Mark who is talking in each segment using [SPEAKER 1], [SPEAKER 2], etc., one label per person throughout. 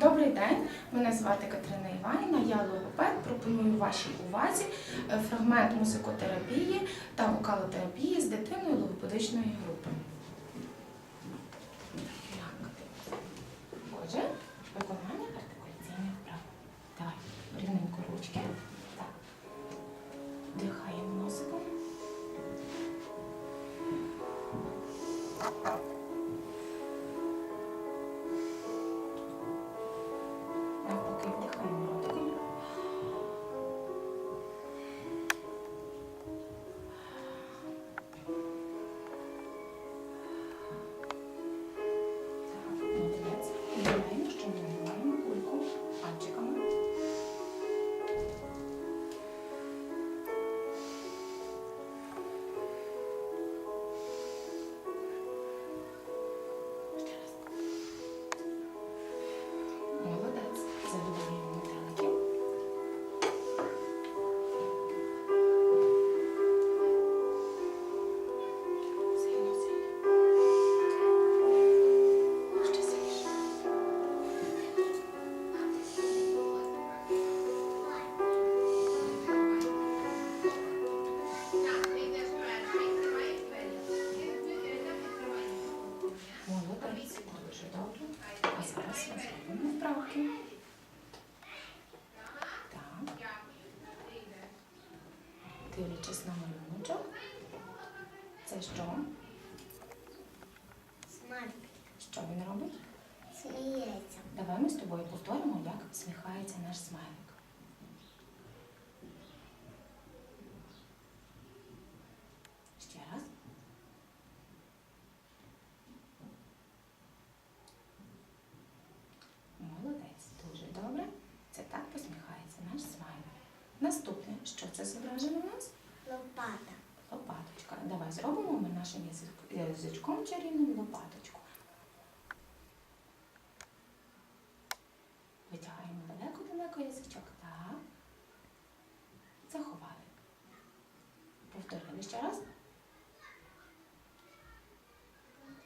[SPEAKER 1] Добрий день, мене звати Катерина Іванівна, я логопед. Пропоную вашій увазі е, фрагмент музикотерапії та вокалотерапії з дитиною логопедичної групи. Так. Отже, виконання артикуляційних вправ. Давай, рівненько ручки. Так. Дихаємо носиком. Дуже добре. А зараз ми зробимо вправки. Так. Дивлячись на малюночок. Це що?
[SPEAKER 2] Смайлик
[SPEAKER 1] Що він робить?
[SPEAKER 2] сміється.
[SPEAKER 1] Давай ми з тобою повторимо, як всміхається наш смайлик. Ще раз. Молодець, дуже добре. Це так посміхається наш смайлик. Наступне, що це зображено у нас?
[SPEAKER 2] Лопата.
[SPEAKER 1] Лопаточка. Давай зробимо ми нашим язичком чарівним лопаточку. Витягаємо далеко-далеко язичок. Так. Заховали. Повторили ще раз.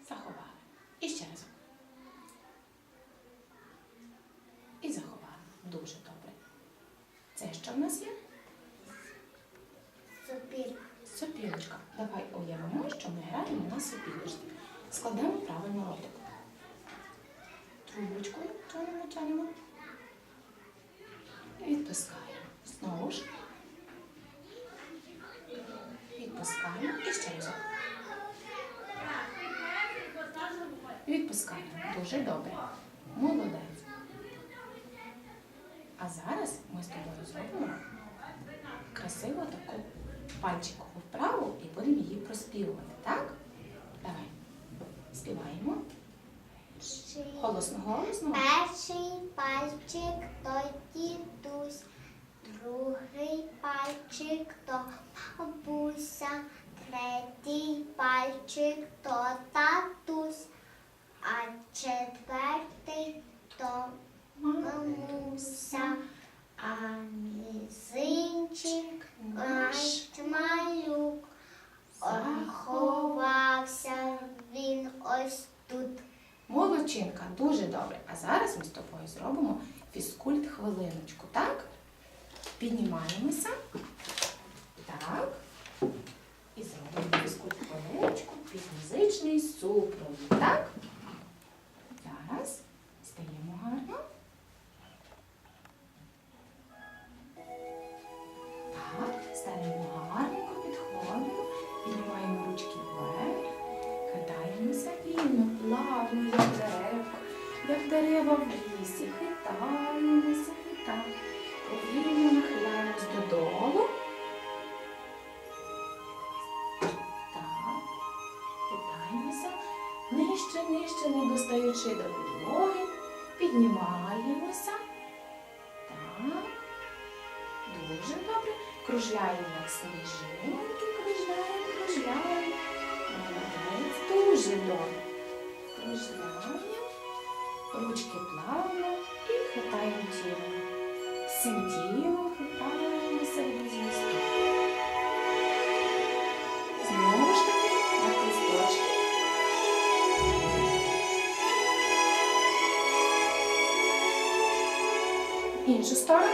[SPEAKER 1] Заховали. І ще раз. І заховали. Дуже добре. Це що в нас є?
[SPEAKER 2] Супір.
[SPEAKER 1] Сопілочка. Давай уявимо, що ми граємо на сопілочці. Складемо правильно ротик. Трубочкою тянемо, тянемо. І відпускаємо. Знову ж. Відпускаємо. І ще разок. Відпускаємо. Дуже добре. Молодець. А зараз ми з тобою зробимо красиву таку пальчикову вправу і будемо її проспівувати, так? Давай. Співаємо. Голосно, голосно.
[SPEAKER 2] Перший пальчик то дідусь, другий пальчик то бабуся, третій пальчик то татусь, а четвертий то мамуся, а мізинчик наш малюк. Ховався він ось тут.
[SPEAKER 1] Молодчинка, дуже добре. А зараз ми з тобою зробимо фізкульт хвилиночку, так? Піднімаємося. Так. І зробимо фізкульт хвилиночку під музичний супровід, так? Дерева в лісі, хитаємося, хитаємо, повільно нахиляємось додолу. Так, хитаємося, нижче, нижче, не достаючи до підлоги, піднімаємося. Так. Дуже добре. Кружляємо як сніжинки, кружляємо, кружляємо. Дуже добре. Кружляємо, ручки плавно і хитаємо тіло. Всім тілом хитаємося в різні Знову ж таки на листочки. Іншу сторону.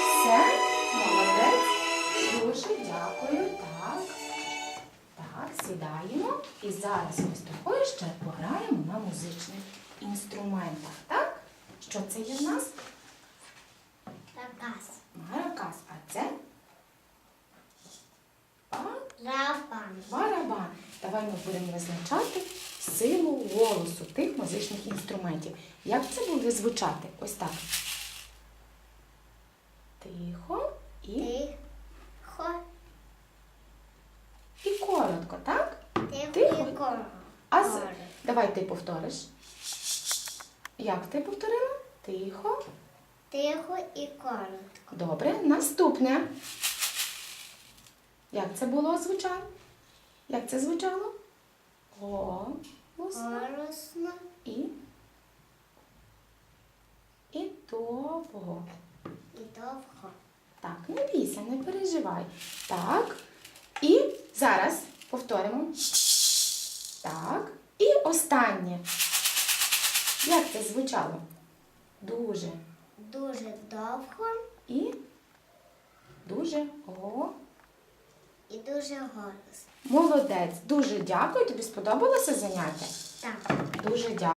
[SPEAKER 1] Все, молодець. Дуже дякую. Сідаємо. І зараз ми з тобою ще пограємо на музичних інструментах. Так? Що це є в нас?
[SPEAKER 2] Такас.
[SPEAKER 1] Маракас. А це
[SPEAKER 2] Рабан.
[SPEAKER 1] барабан. Давай ми будемо визначати силу голосу тих музичних інструментів. Як це буде звучати? Ось так. Тихо і,
[SPEAKER 2] Тихо.
[SPEAKER 1] Коротко, так?
[SPEAKER 2] Тихо
[SPEAKER 1] Тихо.
[SPEAKER 2] і коротко.
[SPEAKER 1] А з... давай ти повториш. Як ти повторила? Тихо.
[SPEAKER 2] Тихо і коротко.
[SPEAKER 1] Добре. Наступне. Як це було звучало? Як це звучало? Голосно.
[SPEAKER 2] Голосно
[SPEAKER 1] І. І довго.
[SPEAKER 2] і довго.
[SPEAKER 1] Так, не бійся, не переживай. Так. І зараз повторимо. Так. І останнє. Як це звучало? Дуже.
[SPEAKER 2] Дуже довго
[SPEAKER 1] І дуже го.
[SPEAKER 2] і дуже голосно.
[SPEAKER 1] Молодець. Дуже дякую. Тобі сподобалося заняття?
[SPEAKER 2] Так.
[SPEAKER 1] Дуже дякую.